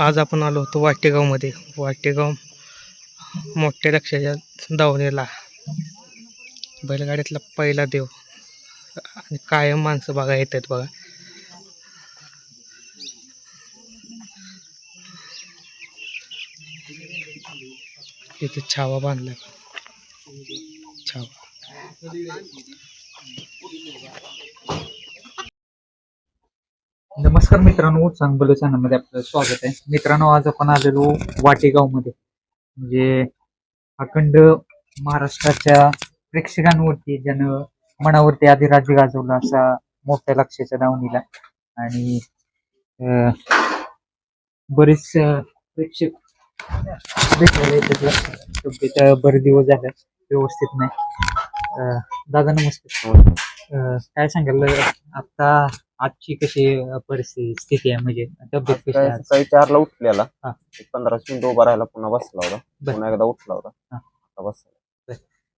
आज आपण आलो होतो वाटेगावमध्ये. वाटेगाव मोठ्या लक्षाच्या दावणीला बैलगाड्यातला पहिला देव. आणि कायम माणसं बघा येतात बघा. इथे छावा बांधला. छावा. नमस्कार मित्रांनो चांगलं चॅनलमध्ये आपलं स्वागत आहे. मित्रांनो आज आपण आलेलो वाटेगावमध्ये. म्हणजे अखंड महाराष्ट्राच्या प्रेक्षकांवरती ज्यानं मनावरती आधी राज्य गाजवलं असा मोठ्या लक्षाच्या दावणीला. आणि अं, बरेच प्रेक्षक अं, बरेच दिवस झाले व्यवस्थित नाही. दादा नमस्कार. अं, काय सांगाल आता आजची कशी परिस्थिती स्थिती आहे? म्हणजे तब्येत कशी आहे सकाळी आज? सकाळी चारला उठलेला. हा. एक पंधरा मिनिट उभा राहायला पुन्हा बसला होता. बर. पुन्हा एकदा उठला होता. हा. आता बसला.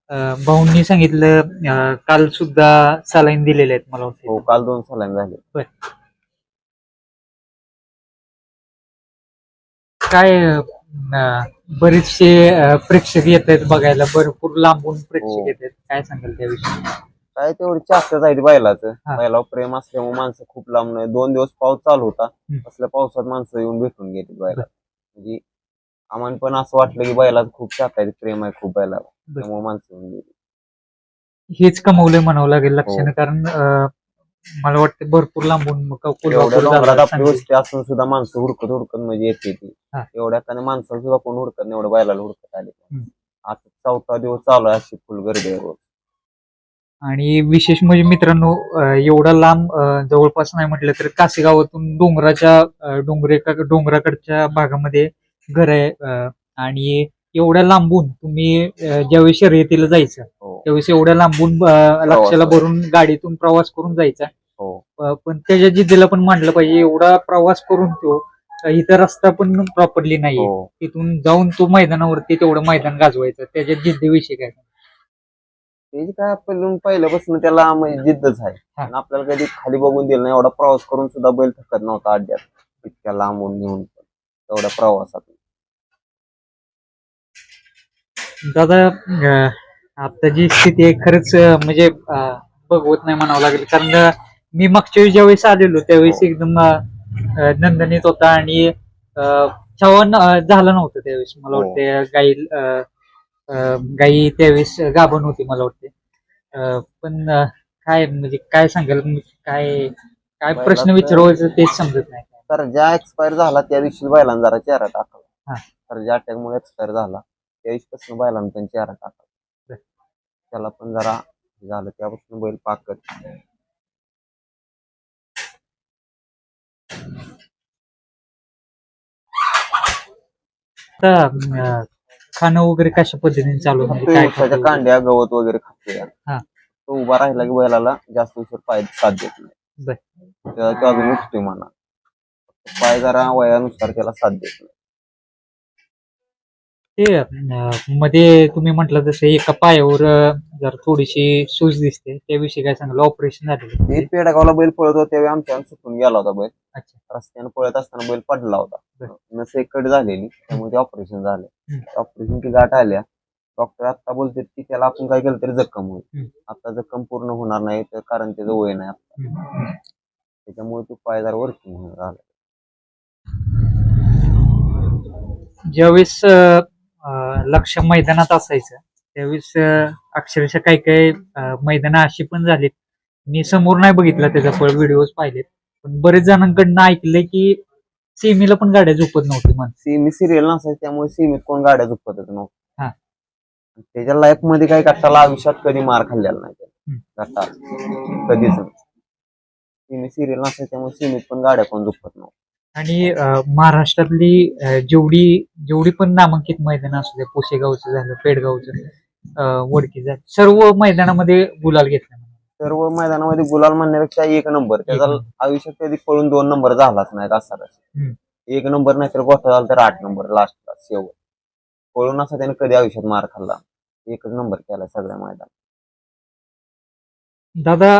अं, भाऊंनी सांगितलं अं, काल सुद्धा सलाईन दिलेले आहेत मला हो वाटतं काल दोन सलाईन झाले. काय अं, बरेचसे अं, प्रेक्षक येत आहेत बघायला. भरपूर लांबून प्रेक्षक हो. येत आहेत. काय सांगाल त्याविषयी? काय तेवढी चाहत्या जाईल बैलाचं हा. बैलावर प्रेम असल्यामुळे माणसं खूप लांब नाही दोन दिवस पाऊस चालू होता हम्म. असल्या पावसात माणसं येऊन भेटून गेली बैला म्हणजे आम्हाला पण असं वाटलं की बैलाचं खूप चाहता आहे प्रेम आहे खूप बैलावर. त्यामुळे माणसं येऊन गेली हेच कमवलंय म्हणावं लागेल हो. कारण अं, मला वाटतं भरपूर लांबून मग एवढ्या कोल्हापूर डोंगरात झालं, आपली सांगली. वस्ती असून सुद्धा माणसं हुडकत हुडकत म्हणजे येते ती हा. एवढ्या कारण माणसाला सुद्धा कोण हुडकत नाही एवढ्या बैलाला हुडकत आले हम्म. आता चौथा दिवस चालू आहे अशी फुल गर्दी आहे रोज आणि विशेष म्हणजे मित्रांनो एवढा लांब जवळपास नाही म्हटलं तर कासेगावातून डोंगराच्या डोंगरे डोंगराकडच्या भागामध्ये घर आहे आणि एवढ्या लांबून तुम्ही अं, ज्यावेळी शर्यतीला जायचं हो. त्यावेळेस एवढ्या लांबून लक्षाला भरून गाडीतून प्रवास करून जायचा. हो. पण त्याच्या जिद्दीला पण मांडलं पाहिजे एवढा प्रवास करून तो इथं रस्ता पण प्रॉपरली नाहीये. हो. तिथून जाऊन तो मैदानावरती तेवढं मैदान गाजवायचं त्याच्या जिद्दीविषयी काय? ते काय आपण पहिल्यापासून त्याला म्हणजे जिद्दच आहे. आणि आपल्याला कधी खाली बघून दिलं नाही एवढा प्रवास करून सुद्धा बैल थकत नव्हता अड्ड्यात इतक्या लांबून नेऊन पण एवढ्या प्रवासात दादा अं, आता जी स्थिती आहे खरंच अं, म्हणजे अं, बघवत नाही म्हणावं लागेल कारण अं, मी मागच्या वेळी ज्यावेळेस आलेलो त्यावेळेस एकदम अं, अं, नंदनीत होता आणि अं, झालं नव्हतं त्यावेळेस मला हो. वाटते गाई अं, अं, गाई त्यावेळेस गाभण होती मला वाटते. पण काय म्हणजे काय सांगाल म्हणजे काय काय प्रश्न विचारायचं तेच समजत नाही. तर ज्या एक्सपायर झाला त्या दिवशी बैलांना जरा चेहरा हा. टाकला तर ज्या अटॅक मुळे एक्सपायर झाला त्या दिवशीपासून बैलांना पण चेहरा टाकला. त्याला पण जरा झालं त्यापासून बैल पाकत आता अं, खाणं वगैरे कशा पद्धतीने चालू? म्हणजे काय? कांड्या गवत वगैरे खाते हा. तो उभा राहिला की बैलाला जास्त उशीर पाय साथ देत नाही बर. त्याला तो अजून उठतोय म्हणा पाय जरा वयानुसार त्याला साथ देत नाही ते अं, मध्ये तुम्ही म्हटलं जसं एका पायावर अं, जर थोडीशी सूज दिसते त्याविषयी काय सांगाल ऑपरेशन झालेलं ते पेडगावला बैल पळत होता त्यावेळी आमच्या सुटून गेला होता बैल अच्छा रस्त्याने पळत असताना बैल पडला होता बर. नस एक कट झालेली त्यामुळे ते ऑपरेशन झालं हम्म. ऑपरेशनची गाठ आल्या डॉक्टर आता बोलतात की त्याला आपण काय केलं तरी जखम होईल हम्म. आता जखम पूर्ण होणार नाही तर कारण त्याचं वय नाही. हम्म. त्याच्यामुळे तो पायदार वर्किंग होणार झाला ज्यावेळेस अं, लक्ष मैदानात असायचं. त्यावेळेस अक्षरशः काही काही मैदान अशी पण झालीत. मी समोर नाही बघितलं त्याचा फळ व्हिडिओज पाहिलेत. पण बरेच जणांकडनं ऐकलंय की सेमीला पण गाड्या झोपत नव्हती मन सीमी सिरियल नसायची त्यामुळे सीमीत कोण गाड्या झुकतच हा. नव्हत्या त्याच्या लाईफमध्ये काही गट्टाला आयुष्यात कधी मार खाल्लेला नाही. गट्टा कधीच सीमी सिरियल नसायची त्यामुळे सीमीत पण गाड्या कोण झुकत नव्हत्या आणि महाराष्ट्रातली जेवढी जेवढी पण नामांकित मैदान असू दे पुसेगावचं झालं पेडगावचं वडकी झालं सर्व मैदानामध्ये गुलाल घेतला सर्व मैदानामध्ये गुलाल म्हणण्यापेक्षा एक नंबर. त्याचा. आयुष्यात कधी पळून दोन नंबर झालाच नाही असा. एक नंबर नाही तर गोठा झाला तर आठ नंबर लास्टला शेवट. पळून असा त्याने कधी आयुष्यात मार खाल्ला. एकच नंबर केला सगळ्या मैदान दादा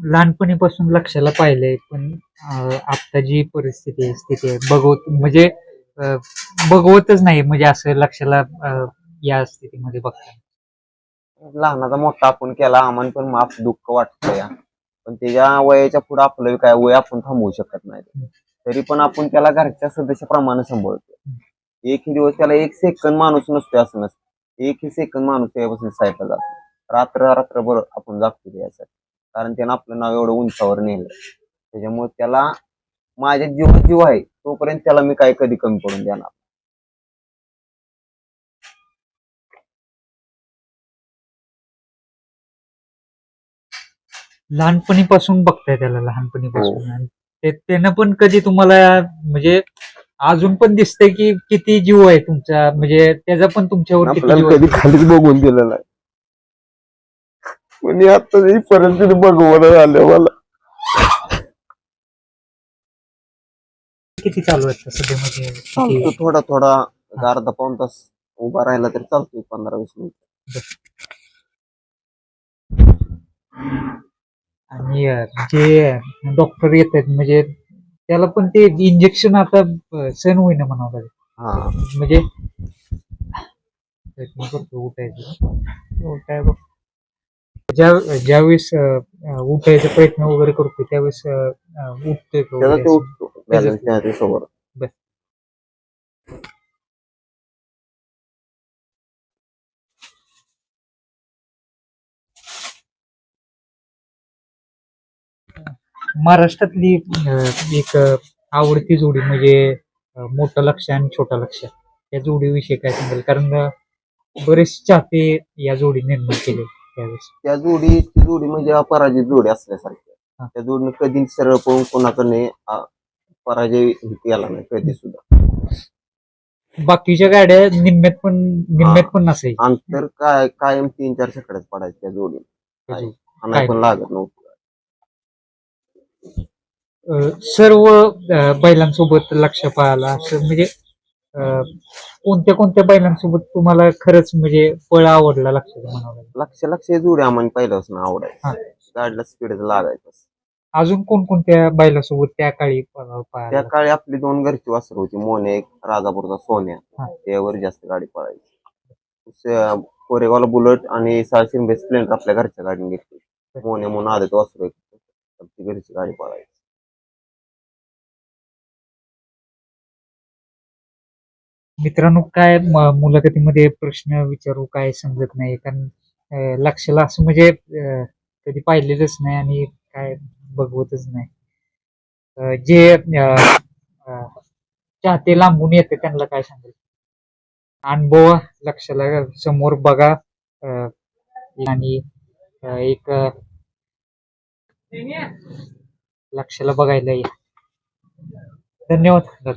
लहानपणीपासून लक्षाला पाहिलंय पण अं, आता जी परिस्थिती आहे स्थिती आहे बघवत म्हणजे अं, बघवतच नाही म्हणजे असं लक्षाला अं, या स्थितीमध्ये बघता लहानाचा मोठा आपण केला आम्हाला पण माफ दुःख वाटतं या पण त्याच्या वयाच्या पुढे आपलं काय वय आपण थांबवू शकत नाही. तरी पण आपण त्याला घरच्या सदस्याप्रमाणे सांभाळतो एकही दिवस त्याला एक सेकंद माणूस नसतो असं नसतं एकही सेकंद माणूस त्यापासून साईडला जातो. रात्र रात्रभर आपण जागतो त्यासाठी कारण त्यानं आपलं नाव एवढं उंचावर नेलं. त्याच्यामुळे त्याला माझ्या जीवात जीव आहे तोपर्यंत त्याला मी काही कधी कमी पडून देणार? लहानपणीपासून बघताय त्याला लहानपणीपासून. हो. आणि ते त्यानं पण कधी तुम्हाला म्हणजे अजून पण दिसतंय की किती जीव आहे तुमचा म्हणजे त्याचा पण तुमच्यावर किती जीव आहे. कधी खालीच बघून दिलं नाही म्हणजे आता ही परिस्थिती बघवणं आलं मला. किती चालू आहेत सध्या म्हणजे? चालतो थोडा थोडा अर्धा पाऊन तास उभा राहिला तरी चालतो पंधरा वीस मिनिट. आणि अं, जे डॉक्टर येत आहेत म्हणजे त्याला पण ते इंजेक्शन आता अं, सहन होईना म्हणावं लागेल. हा. म्हणजे प्रयत्न करतो उठायचं. उठाय बघ ज्या ज्यावेळेस अं, उठायचा प्रयत्न वगैरे करतो त्यावेळेस अं, उठतोय का त्याचा वगैरे? तो असं? उठतो बॅलन्स त्या सोबत महाराष्ट्रातली अं, एक अं, आवडती जोडी म्हणजे अं, मोठं लक्ष आणि छोटं लक्ष. या जोडीविषयी काय सांगेल? कारण अं, बरेच चाहते या जोडी निर्माण केले त्यावेळेस. त्या जोडी ती जोडी म्हणजे अपराजित जोडी असल्यासारखी. त्या जोडीने कधी सरळ पळून कोणाकडे अ, पराजय केला नाही कधी सुद्धा. बाकीच्या गाड्या निम्म्यात पण निम्म्यात पण नसायची अंतर काय कायम तीन चार छकड्यात पडायचे त्या जोडीने. काय? आणाय पण लागत नव्हतं. अं, सर्व अं, बैलांसोबत लक्ष पाहायला असं म्हणजे कोणत्या कोणत्या बैलांसोबत तुम्हाला खरंच म्हणजे पळ आवडला लक्षात म्हणावं लागेल? लक्ष लक्ष जोडी आम्हाला पहिल्यापासून. आवडायचं गाडीला स्पीड लागायचं अजून कोणकोणत्या बैलासोबत त्या काळी प- त्या काळी आपली दोन घरची वासर होती. मोने एक राजापूरचा सोन्या. हा. त्यावर जास्त गाडी पळायची. स- कोरेगावला बुलेट आणि साळशिंबे स्प्लेंडर आपल्या घरच्या गाडीने घेतली. मोने म्हणून आदत वासरू एक घरची गाडी पळायची. मित्रांनो काय म- मुलाखतीमध्ये प्रश्न विचारू काय समजत नाही? कारण अं, लक्षाला असं म्हणजे कधी पाहिलेलंच नाही आणि काय बघवतच नाही. जे चाहते लांबून येते त्यांना काय सांगेल? अनुभव लक्षाला समोर बघा आणि एक अं, लक्षाला बघायला या. धन्यवाद.